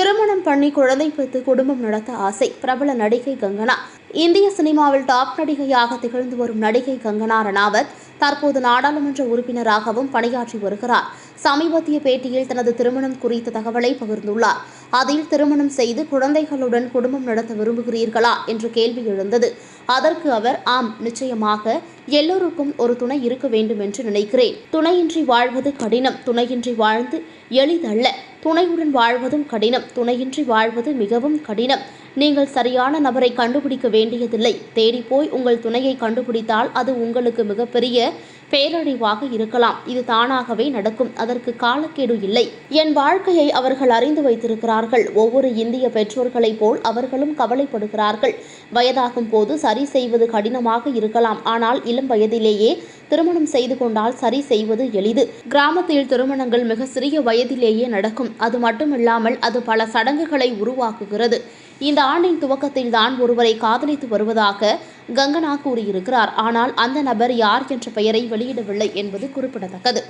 திருமணம் பண்ணி குழந்தை பெற்று குடும்பம் நடத்த ஆசை. பிரபல நடிகை கங்கனா. இந்திய சினிமாவில் டாப் நடிகையாக திகழ்ந்து வரும் நடிகை கங்கனா ரணாவத் தற்போது நாடாளுமன்ற உறுப்பினராகவும் பணியாற்றி வருகிறார். சமீபத்திய பேட்டியில் தனது திருமணம் குறித்த தகவலை பகிர்ந்துள்ளார். அதில் திருமணம் செய்து குழந்தைகளுடன் குடும்பம் நடத்த விரும்புகிறீர்களா என்ற கேள்வி எழுந்தது. அதற்கு அவர் ஆம் நிச்சயமாக எல்லோருக்கும் ஒரு துணை இருக்க வேண்டும் என்று நினைக்கிறேன். துணையின்றி வாழ்வது கடினம். துணையின்றி வாழ்ந்து எளிதல்ல. துணையுடன் வாழ்வதும் கடினம். துணையின்றி வாழ்வது மிகவும் கடினம். நீங்கள் சரியான நபரை கண்டுபிடிக்க வேண்டியதில்லை. தேடிப்போய் உங்கள் துணையை கண்டுபிடித்தால் அது உங்களுக்கு மிகப்பெரிய பேரழிவாக இருக்கலாம். இது தானாகவே நடக்கும். அதற்கு காலக்கெடு இல்லை. என் வாழ்க்கையை அவர்கள் அறிந்து வைத்திருக்கிறார்கள். ஒவ்வொரு இந்திய பெற்றோர்களைப் போல் அவர்களும் கவலைப்படுகிறார்கள். வயதாகும் போது சரி செய்வது கடினமாக இருக்கலாம். ஆனால் இளம் வயதிலேயே திருமணம் செய்து கொண்டால் சரி செய்வது எளிது. கிராமத்தில் திருமணங்கள் மிக சிறிய வயதிலேயே நடக்கும். அது மட்டுமில்லாமல் அது பல சடங்குகளை உருவாக்குகிறது. இந்த ஆண்டின் துவக்கத்தில் தான் ஒருவரை காதலித்து வருவதாக கங்கனா கூறியிருக்கிறார். ஆனால் அந்த நபர் யார் என்ற பெயரை வெளியிடவில்லை என்பது குறிப்பிடத்தக்கது.